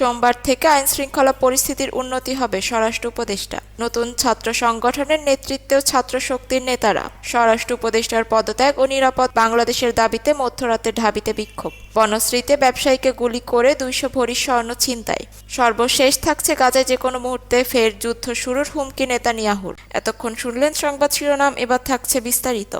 সোমবার থেকে আইন শৃঙ্খলা পরিস্থিতির উন্নতি হবে স্বরাষ্ট্র উপদেষ্টা। নতুন ছাত্র সংগঠনের নেতৃত্বেও ছাত্র শক্তির নেতারা স্বরাষ্ট্র উপদেষ্টার পদত্যাগ ও নিরাপদ বাংলাদেশের দাবিতে মধ্যরাতে ঢাবিতে বিক্ষোভ। বনশ্রীতে ব্যবসায়ীকে গুলি করে দুইশো ভরি স্বর্ণ ছিনতাই। সর্বশেষ থাকছে গাজায় যে কোনো মুহূর্তে ফের যুদ্ধ শুরুর হুমকি নেতা নিয়াহুর এতক্ষণ শুনলেন সংবাদ শিরোনাম, এবার থাকছে বিস্তারিত।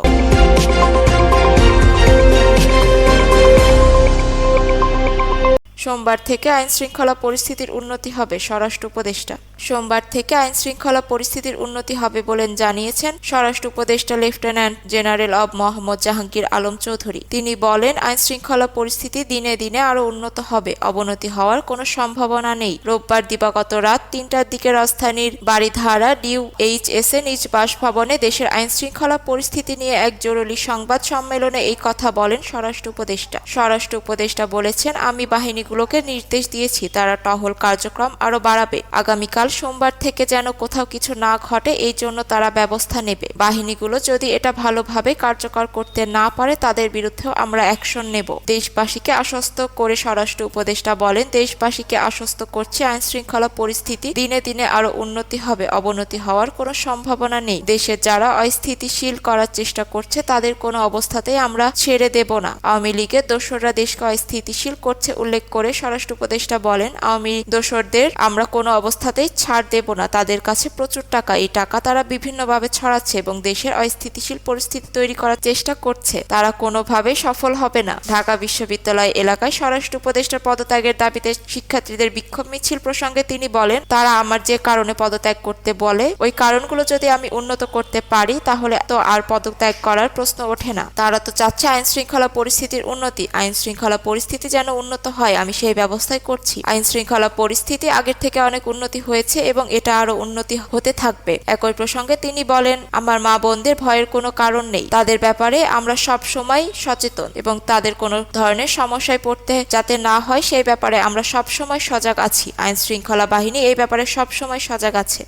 সোমবার থেকে আইনশৃঙ্খলা পরিস্থিতির উন্নতি হবে স্বরাষ্ট্র উপদেষ্টা। সোমবার থেকে আইন শৃঙ্খলা পরিস্থিতির উন্নতি হবে বলেন জানিয়েছেন স্বরাষ্ট্র উপদেষ্টা লেফটেন্যান্ট জেনারেল অব মোহাম্মদ জাহাঙ্গীর আলম চৌধুরী। তিনি বলেন আইন শৃঙ্খলা পরিস্থিতি দিনে দিনে আরও উন্নত হবে। অবনতি হওয়ার কোনো সম্ভাবনা নেই। রোববার দিবাগত রাত তিনটার দিকে রাজধানীর Baridhara D O H S এ নিজ বাসভবনে দেশের আইন শৃঙ্খলা পরিস্থিতি নিয়ে এক জরুরি সংবাদ সম্মেলনে এই কথা বলেন স্বরাষ্ট্র উপদেষ্টা। স্বরাষ্ট্র উপদেষ্টা বলেছেন, আমি বাহিনীগুলোকে নির্দেশ দিয়েছি, তারা টহল কার্যক্রম আরও বাড়াবে। আগামীকাল সোমবার থেকে যেন কোথাও কিছু না ঘটে, এই জন্য তারা ব্যবস্থা নেবে। বাহিনীগুলো যদি এটা ভালোভাবে কার্যকর করতে না পারে, তাদের বিরুদ্ধেও আমরা অ্যাকশন নেব। দেশবাসীকে আশ্বস্ত করে স্বরাষ্ট্র উপদেষ্টা বলেন, দেশবাসীকে আশ্বস্ত করছে আইন শৃঙ্খলা পরিস্থিতি। দিনে দিনে আরও উন্নতি হবে, অবনতি হওয়ার কোনো সম্ভাবনা নেই। দেশে যারা অস্থিতিশীল করার চেষ্টা করছে, তাদের কোনো অবস্থাতেই আমরা ছেড়ে দেব না। আওয়ামী লীগের দোসররা দেশকে অস্থিতিশীল করছে, উল্লেখ করে স্বরাষ্ট্র উপদেষ্টা বলেন, আওয়ামী দোসরদের আমরা কোনো অবস্থাতেই ছাড় দেব না। তাদের কাছে প্রচুর টাকা। এই টাকা তারা বিভিন্নভাবে ছড়াচ্ছে এবং দেশের অস্থিতিশীল পরিস্থিতি তৈরি করার চেষ্টা করছে। তারা কোনোভাবে সফল হবে না। ঢাকা বিশ্ববিদ্যালয় এলাকায় স্বরাষ্ট্র উপদেষ্টার পদত্যাগের দাবিতে শিক্ষার্থীদের বিক্ষোভ মিছিল প্রসঙ্গে তিনি বলেন, তারা আমার যে কারণে পদত্যাগ করতে বলে, ওই কারণগুলো যদি আমি উন্নত করতে পারি, তাহলে তো আর পদত্যাগ করার প্রশ্ন ওঠে না। তারা তো চাচ্ছে আইন শৃঙ্খলা পরিস্থিতির উন্নতি। আইন শৃঙ্খলা পরিস্থিতি যেন উন্নত হয়, আমি সেই ব্যবস্থাই করছি। আইন শৃঙ্খলা পরিস্থিতি আগের থেকে অনেক উন্নতি হয়েছে। এবং এটা আরও উন্নতি হতে থাকবে। একই প্রসঙ্গে তিনি বলেন, আমার মা বোনদের ভয়ের কোনো কারণ নেই। তাদের ব্যাপারে আমরা সব সময় সচেতন এবং তাদের কোনো ধরনের সমস্যায় পড়তে যাতে না হয়, সেই ব্যাপারে আমরা সব সময় সজাগ আছি। আইন শৃঙ্খলা বাহিনী এই ব্যাপারে সব সময় সজাগ আছে।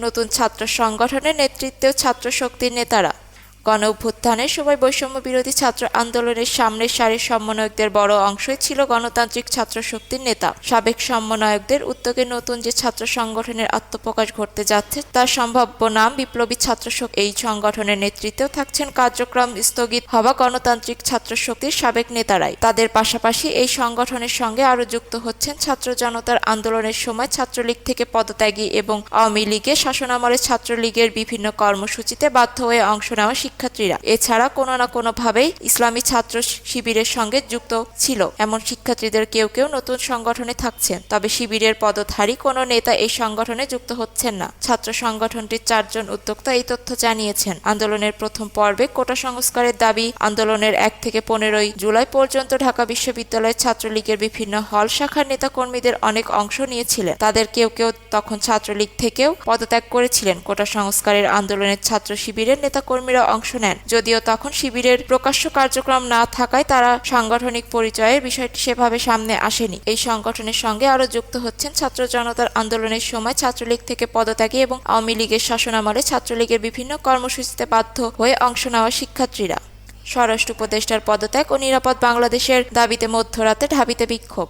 নতুন ছাত্র সংগঠনের নেতৃত্বেও ছাত্র শক্তির নেতারা গণ অভ্যুত্থানের সময় বৈষম্য বিরোধী ছাত্র আন্দোলনের সামনের সারির সমন্বয়কদের বড় অংশই ছিল গণতান্ত্রিক ছাত্র শক্তির নেতা। সাবেক সমন্বয়কদের উদ্যোগে নতুন যে ছাত্র সংগঠনের আত্মপ্রকাশ ঘটতে যাচ্ছে তার সম্ভাব্য নাম বিপ্লবী ছাত্র শক্তি। এই সংগঠনের নেতৃত্বেও থাকছেন কার্যক্রম স্থগিত হওয়া গণতান্ত্রিক ছাত্র শক্তির সাবেক নেতারাই। তাদের পাশাপাশি এই সংগঠনের সঙ্গে আরও যুক্ত হচ্ছেন ছাত্র জনতার আন্দোলনের সময় ছাত্রলীগ থেকে পদত্যাগী এবং আওয়ামী লীগের শাসনামলে ছাত্রলীগের বিভিন্ন কর্মসূচিতে বাধ্য হয়ে অংশ নেওয়া শিক্ষার্থীরা। এছাড়া কোনো না কোনোভাবেই ইসলামী ছাত্র শিবিরের সঙ্গে যুক্ত ছিল। এমন শিক্ষার্থীদের কেউ কেউ নতুন সংগঠনে থাকছেন। তবে শিবিরের পদধারী কোনো নেতা এই সংগঠনে যুক্ত হচ্ছেন না। ছাত্র সংগঠনটির চারজন উদ্যোক্তা এই তথ্য জানিয়েছেন। আন্দোলনের প্রথম পর্বে কোটা সংস্কারের দাবি, আন্দোলনের এক থেকে পনেরোই জুলাই পর্যন্ত ঢাকা বিশ্ববিদ্যালয়ের ছাত্রলীগের বিভিন্ন হল শাখার নেতাকর্মীদের অনেক অংশ নিয়েছিলেন। তাদের কেউ কেউ তখন ছাত্রলীগ থেকেও পদত্যাগ করেছিলেন। কোটা সংস্কারের আন্দোলনের ছাত্র শিবিরের নেতাকর্মীরা অংশ নেন। যদিও তখন শিবিরের প্রকাশ্য কার্যক্রম না থাকায় তারা সাংগঠনিক পরিচয়ের বিষয়টি সেভাবে সামনে আসেনি। এই সংগঠনের সঙ্গে আরও যুক্ত হচ্ছেন ছাত্র জনতার আন্দোলনের সময় ছাত্রলীগ থেকে পদত্যাগী এবং আওয়ামী লীগের শাসনামলে ছাত্রলীগের বিভিন্ন কর্মসূচিতে বাধ্য হয়ে অংশ নেওয়া শিক্ষার্থীরা। স্বরাষ্ট্র উপদেষ্টার পদত্যাগ ও নিরাপদ বাংলাদেশের দাবিতে মধ্যরাতে ঢাবিতে বিক্ষোভ।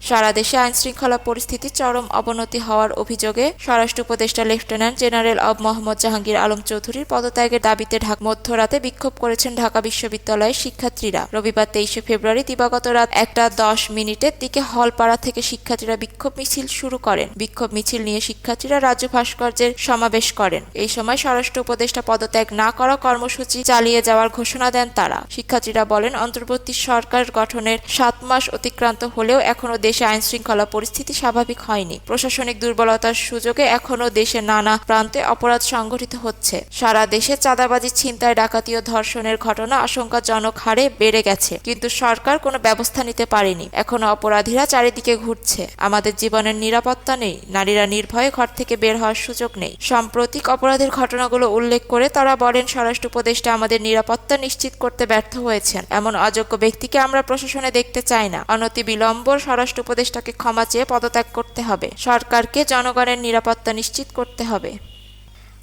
সারা দেশে আইন শৃঙ্খলা পরিস্থিতি চরম অবনতি হওয়ার অভিযোগে স্বরাষ্ট্র উপদেষ্টা লেফটেন্যান্ট জেনারেল অব মোহাম্মদ জাহাঙ্গীর আলম চৌধুরীর পদত্যাগের দাবিতে মধ্যরাতে বিক্ষোভ করেছেন ঢাকা বিশ্ববিদ্যালয়ের শিক্ষার্থীরা। রবিবার তেইশে ফেব্রুয়ারি দিবাগত রাত একটা দশ মিনিটের দিকে হলপাড়া থেকে শিক্ষার্থীরা বিক্ষোভ মিছিল শুরু করেন। বিক্ষোভ মিছিল নিয়ে শিক্ষার্থীরা রাজ্য ভাস্কর্যের সমাবেশ করেন। এই সময় স্বরাষ্ট্র উপদেষ্টা পদত্যাগ না করা কর্মসূচি চালিয়ে যাওয়ার ঘোষণা দেন তারা। শিক্ষার্থীরা বলেন, অন্তর্বর্তী সরকার গঠনের সাত মাস অতিক্রান্ত হলেও এখনও দেশে আইন শৃঙ্খলা পরিস্থিতি স্বাভাবিক হয়নি। প্রশাসনিক দুর্বলতার সুযোগে এখনও দেশে নানা প্রান্তে অপরাধ সংঘটিত হচ্ছে। সারা দেশে চাঁদাবাজি ছিনতাই, ডাকাতি ও ধর্ষণের ঘটনা আশঙ্কাজনক হারে বেড়ে গেছে। কিন্তু সরকার কোনো ব্যবস্থা নিতে পারেনি। এখনও অপরাধীরা চারিদিকে ঘুরছে। আমাদের জীবনের নিরাপত্তা নেই। নারীরা নির্ভয়ে ঘর থেকে বের হওয়ার সুযোগ নেই। সাম্প্রতিক অপরাধের ঘটনাগুলো উল্লেখ করে তারা বলেন, স্বরাষ্ট্র উপদেষ্টা আমাদের নিরাপত্তা নিশ্চিত করতে ব্যর্থ হয়েছেন। এমন অযোগ্য ব্যক্তিকে আমরা প্রশাসনে দেখতে চাই না। অনতি বিলম্ব স্বরাষ্ট্র উপদেষ্টাকে ক্ষমা চেয়ে পদত্যাগ করতে হবে। সরকারকে জনগণের নিরাপত্তা নিশ্চিত করতে হবে।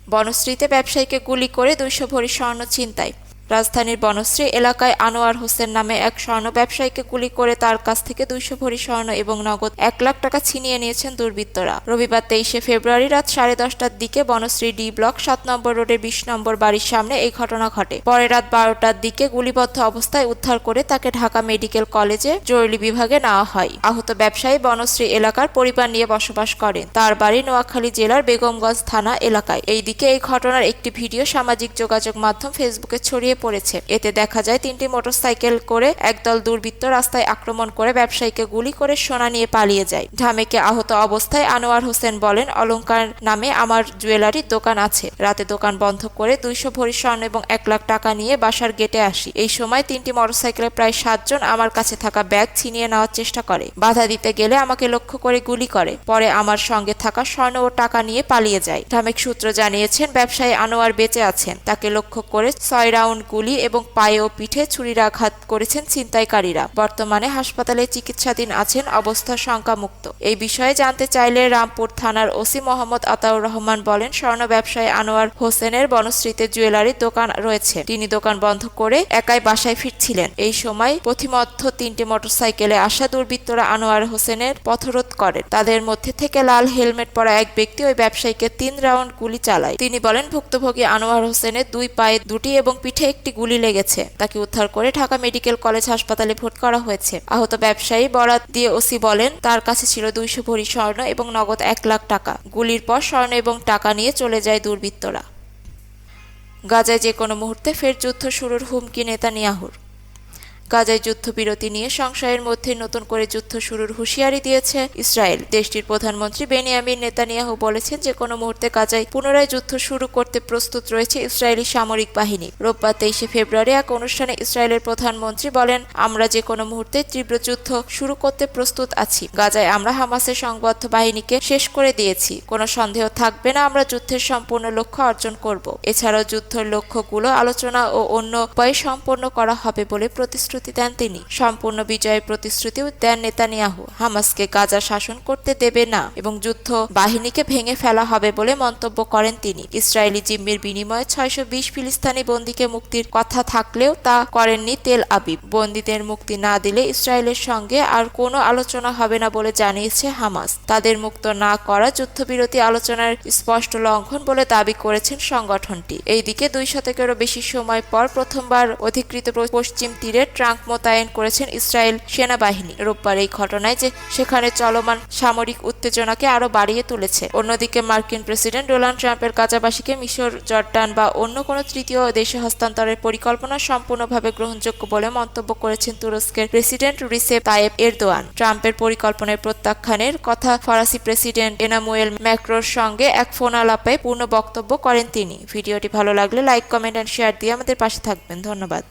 বনশ্রীতে ব্যবসায়ীকে গুলি করে দুইশো ভরি স্বর্ণ ছিনতাই। রাজধানীর বনশ্রী এলাকায় আনোয়ার হোসেন নামে এক স্বর্ণ ব্যবসায়ীকে গুলি করে তার কাছ থেকে দুইশো ভরি স্বর্ণ এবং নগদ এক লাখ টাকা ছিনিয়ে নিয়েছেন দুর্বৃত্তরা। রবিবার তেইশে ফেব্রুয়ারি রাত সাড়ে দশটার দিকে বনশ্রী ডি ব্লক সাত নম্বর রোডের বিশ নম্বর বাড়ির সামনে এই ঘটনা ঘটে। পরে রাত বারোটার দিকে গুলিবদ্ধ অবস্থায় উদ্ধার করে তাকে ঢাকা মেডিকেল কলেজে জরুরি বিভাগে নেওয়া হয়। আহত ব্যবসায়ী বনশ্রী এলাকার পরিবার নিয়ে বসবাস করেন। তার বাড়ি নোয়াখালী জেলার বেগমগঞ্জ থানা এলাকায়। এইদিকে এই ঘটনার একটি ভিডিও সামাজিক যোগাযোগ মাধ্যম ফেসবুকে ছড়িয়ে পড়েছে। এতে দেখা যায় তিনটি মোটরসাইকেল করে একদল দুর্বৃত্ত রাস্তায় আক্রমণ করে ব্যবসায়ীকে গুলি করে সোনা নিয়ে পালিয়ে যায়। ঢামেকে আহত অবস্থায় আনোয়ার হোসেন বলেন, অলংকার নামে আমার জুয়েলারির দোকান আছে। রাতে দোকান বন্ধ করে দুইশো ভরি স্বর্ণ এবং এক লাখ টাকা নিয়ে বাসার গেটে আসি। এই সময় তিনটি মোটরসাইকেলে প্রায় সাতজন আমার কাছে থাকা ব্যাগ ছিনিয়ে নেওয়ার চেষ্টা করে। বাধা দিতে গেলে আমাকে লক্ষ্য করে গুলি করে। পরে আমার সঙ্গে থাকা স্বর্ণ ও টাকা নিয়ে পালিয়ে যায়। ঢামেক সূত্র জানিয়েছেন, ব্যবসায়ী আনোয়ার বেঁচে আছেন। তাকে লক্ষ্য করে ছয় রাউন্ড গুলি এবং পায়ে ও পিঠে ছুরির আঘাত করেছেন ছিনতাইকারীরা। বর্তমানে হাসপাতালে চিকিৎসাধীন আছেন অবস্থা শঙ্কামুক্ত। এই বিষয়ে জানতে চাইলে রামপুর থানার ওসি মোহাম্মদ আতাউর রহমান বলেন, স্বর্ণ ব্যবসায়ী আনোয়ার হোসেনের বনশ্রীতে জুয়েলারির দোকান রয়েছে। তিনি দোকান বন্ধ করে একাই বাসায় ফিরছিলেন। এই সময় পথিমধ্য তিনটি মোটরসাইকেলে আসা দুর্বৃত্তরা আনোয়ার হোসেনের পথরোধ করেন। তাদের মধ্যে থেকে লাল হেলমেট পরা এক ব্যক্তি ওই ব্যবসায়ীকে তিন রাউন্ড গুলি চালায়। তিনি বলেন, ভুক্তভোগী আনোয়ার হোসেনের দুই পায়ে, দুটি এবং পিঠে একটি গুলি লেগেছে। তাকে উদ্ধার করে ঢাকা মেডিকেল কলেজ হাসপাতালে ভর্তি করা হয়েছে। আহত ব্যবসায়ী বরাত দিয়ে ওসি বলেন, তার কাছে ছিল দুইশো ভরি স্বর্ণ এবং নগদ এক লাখ টাকা। গুলির পর স্বর্ণ এবং টাকা নিয়ে চলে যায় দুর্বৃত্তরা। গাজায় যে কোনো মুহূর্তে ফের যুদ্ধ শুরুর হুমকি নেতানিয়াহুর। গাজায় যুদ্ধবিরতি নিয়ে সংশয়ের মধ্যে নতুন করে যুদ্ধ শুরুর হুঁশিয়ারি দিয়েছে ইসরায়েল। দেশটির প্রধানমন্ত্রী বেনিয়ামিন নেতানিয়াহু বলেছেন যে, কোনো মুহূর্তে গাজায় পুনরায় যুদ্ধ শুরু করতে প্রস্তুত রয়েছে ইসরায়েলি সামরিক বাহিনী। রোববার তেইশে ফেব্রুয়ারি এক অনুষ্ঠানে ইসরায়েলের প্রধানমন্ত্রী বলেন, আমরা যে কোনো মুহূর্তে তীব্র যুদ্ধ শুরু করতে প্রস্তুত আছি। গাজায় আমরা হামাসের সংবদ্ধ বাহিনীকে শেষ করে দিয়েছি। কোনো সন্দেহ থাকবে না, আমরা যুদ্ধের সম্পূর্ণ লক্ষ্য অর্জন করব। এছাড়াও যুদ্ধের লক্ষ্যগুলো আলোচনা ও অন্য উপায়ে সম্পন্ন করা হবে বলে প্রতিশ্রুতি প্রতিশ্রুতি দেন তিনি। সম্পূর্ণ বিজয়ের প্রতিশ্রুতিও দেন নেতানিয়াহু। হামাসকে গাজা শাসন করতে দেবে না এবং যুদ্ধ বাহিনীকে ভেঙে ফেলা হবে বলে মন্তব্য করেন তিনি। ইসরায়েলি জিম্মির বিনিময়ে ছয়শো বিশ ফিলিস্তানি বন্দীকে মুক্তির কথা থাকলেও তা করেননি তেল আবিব। বন্দীদের মুক্তি না দিলে ইসরায়েলের সঙ্গে আর কোনো আলোচনা হবে না বলে জানিয়েছে হামাস। তাদের মুক্ত না করা যুদ্ধবিরতি আলোচনার স্পষ্ট লঙ্ঘন বলে দাবি করেছেন সংগঠনটি। এইদিকে দুই শতকেরও বেশি সময় পর প্রথমবার অধিকৃত পশ্চিম তীরে ট্রাঙ্ক মোতায়েন করেছেন ইসরায়েল সেনাবাহিনী। রোববার এই ঘটনায় যে সেখানে চলমান সামরিক উত্তেজনাকে আরও বাড়িয়ে তুলেছে। অন্যদিকে মার্কিন প্রেসিডেন্ট ডোনাল্ড ট্রাম্পের গাজাবাসীকে মিশর, জর্ডান বা অন্য কোনো তৃতীয় দেশে হস্তান্তরের পরিকল্পনা সম্পূর্ণভাবে গ্রহণযোগ্য বলে মন্তব্য করেছেন তুরস্কের প্রেসিডেন্ট রিসেপ তায়েব এরদোয়ান। ট্রাম্পের পরিকল্পনার প্রত্যাখ্যানের কথা ফরাসি প্রেসিডেন্ট এনামুয়েল ম্যাক্রোর সঙ্গে এক ফোন আলাপে পূর্ণ বক্তব্য করেন তিনি। ভিডিওটি ভালো লাগলে লাইক, কমেন্ট অ্যান্ড শেয়ার দিয়ে আমাদের পাশে থাকবেন। ধন্যবাদ।